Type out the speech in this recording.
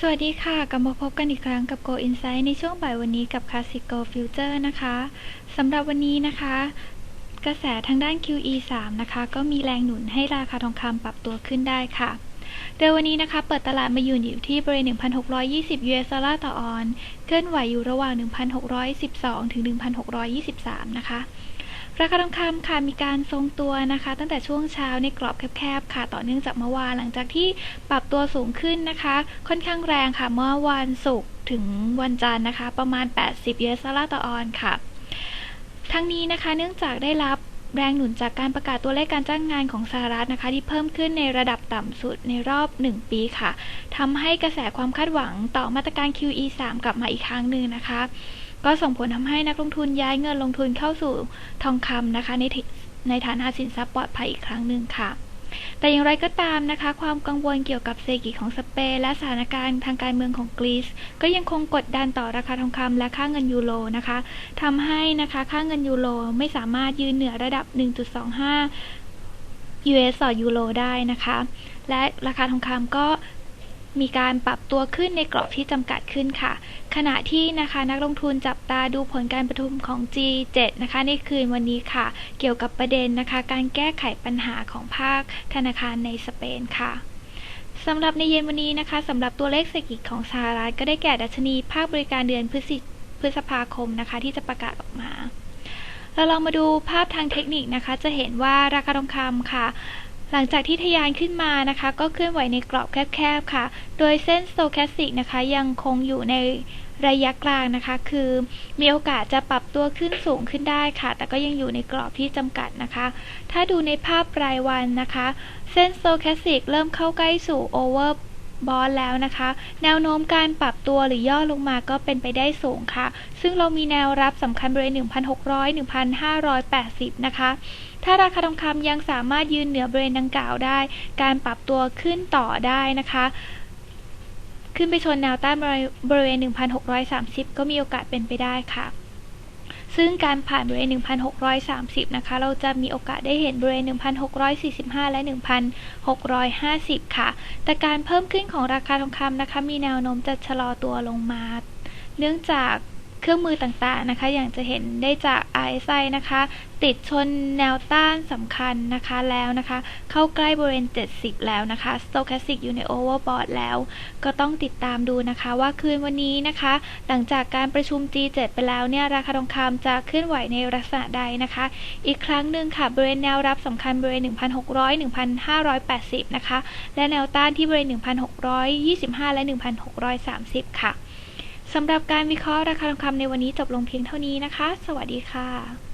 สวัสดีค่ะ กลับมาพบกันอีกครั้งกับ Go Insight ในช่วงบ่ายวันนี้กับ Classic Go Future นะคะสำหรับวันนี้นะคะ กระแสทางด้าน QE 3 นะคะ ก็มีแรงหนุนให้ราคาทองคำปรับตัวขึ้นได้ค่ะ โดยวันนี้นะคะ เปิดตลาดมาอยู่อยู่ที่บริเวณ 1,620 US ดอลลาร์ต่อออน เคลื่อนไหวอยู่ระหว่าง 1,612 ถึง 1,623 นะคะ ราคาทองคำค่ะมีการทรงตัวนะคะ ตั้งแต่ช่วงเช้าในกรอบแคบๆค่ะ ต่อเนื่องจากเมื่อวานหลังจากที่ปรับตัวสูงขึ้นนะคะ ค่อนข้างแรงค่ะเมื่อวันศุกร์ถึงวันจันทร์นะคะ ประมาณ 80 US ดอลลาร์ต่อออนค่ะ ทั้งนี้นะคะเนื่องจากได้รับแรงหนุนจากการประกาศตัวเลขการจ้างงานของสหรัฐนะคะ ที่เพิ่มขึ้นในระดับต่ำสุดในรอบ 1 ปีค่ะทำให้กระแสความคาดหวังต่อมาตรการ QE 3 กลับมาอีกครั้งหนึ่งนะคะ ก็ส่งผลทำให้นักลงทุนย้ายเงินลงทุนเข้าสู่ทองคำนะคะในในฐานะสินทรัพย์ปลอดภัยอีกครั้งหนึ่งค่ะ แต่อย่างไรก็ตามนะคะ ความกังวลเกี่ยวกับเศรษฐกิจของสเปนและสถานการณ์ทางการเมืองของกรีซก็ยังคงกดดันต่อราคาทองคำและค่าเงินยูโรนะคะทำให้นะคะค่าเงินยูโรไม่สามารถยืนเหนือระดับ 1.25 US ต่อยูโรได้นะคะ และราคาทองคำก็ มีการปรับตัวขึ้นในกรอบที่จำกัดขึ้นค่ะ ขณะที่นะคะนักลงทุนจับตาดูผลการประชุมของ G7 นะคะในคืนวันนี้ค่ะ เกี่ยวกับประเด็นนะคะ การแก้ไขปัญหาของภาคธนาคารในสเปนค่ะสำหรับในเย็นวันนี้นะคะสำหรับตัวเลขเศรษฐกิจของสหรัฐก็ได้แก่ดัชนีภาคบริการเดือนพฤศพฤษภาคมนะคะ ที่จะประกาศออกมาเราลองมาดูภาพทางเทคนิคนะคะ จะเห็นว่าราคาทองคำค่ะ หลังจากที่ทะยานขึ้นมานะคะ ก็เคลื่อนไหวในกรอบแคบๆค่ะ โดยเส้นโซแคสติกนะคะยังคงอยู่ในระยะกลางนะคะ คือมีโอกาสจะปรับตัวขึ้นสูงขึ้นได้ค่ะ แต่ก็ยังอยู่ในกรอบที่จำกัดนะคะ ถ้าดูในภาพรายวันนะคะ เส้นโซแคสติกเริ่มเข้าใกล้สู่โอเวอร์ บอลแล้วนะคะ แนวโน้มการปรับตัวหรือย่อลงมาก็เป็นไปได้สูงค่ะ ซึ่งเรามีแนวรับสำคัญบริเวณ 1,600 1,580 นะคะถ้าราคาทองคำยังสามารถยืนเหนือบริเวณดังกล่าวได้ การปรับตัวขึ้นต่อได้นะคะ ขึ้นไปชนแนวต้านบริเวณ 1,630 ก็มีโอกาสเป็นไปได้ค่ะ ซึ่งการผ่านบริเวณ 1,630 นะคะ เราจะมีโอกาสได้เห็นบริเวณ 1,645 และ 1,650 ค่ะ แต่การเพิ่มขึ้นของราคาทองคำนะคะ มีแนวโน้มจะชะลอตัวลงมา เนื่องจาก เครื่องมือต่างๆนะคะ อย่างจะเห็นได้จาก RSI นะคะ ติดชนแนวต้านสำคัญนะคะแล้วนะคะ เข้าใกล้บริเวณ 70 แล้วนะคะ Stochastic อยู่ใน Overbought แล้ว ก็ต้องติดตามดูนะคะ ว่าคืนวันนี้นะคะ หลังจากการประชุม G7 ไปแล้วเนี่ย ราคาทองคำจะเคลื่อนไหวในลักษณะใดนะคะ อีกครั้งหนึ่งค่ะบริเวณแนวรับสำคัญบริเวณ 1,600 1,580 นะคะ และแนวต้านที่บริเวณ 1,625 และ 1,630 ค่ะ สำหรับการวิเคราะห์ราคาทองคำในวันนี้จบลงเพียงเท่านี้นะคะ สวัสดีค่ะ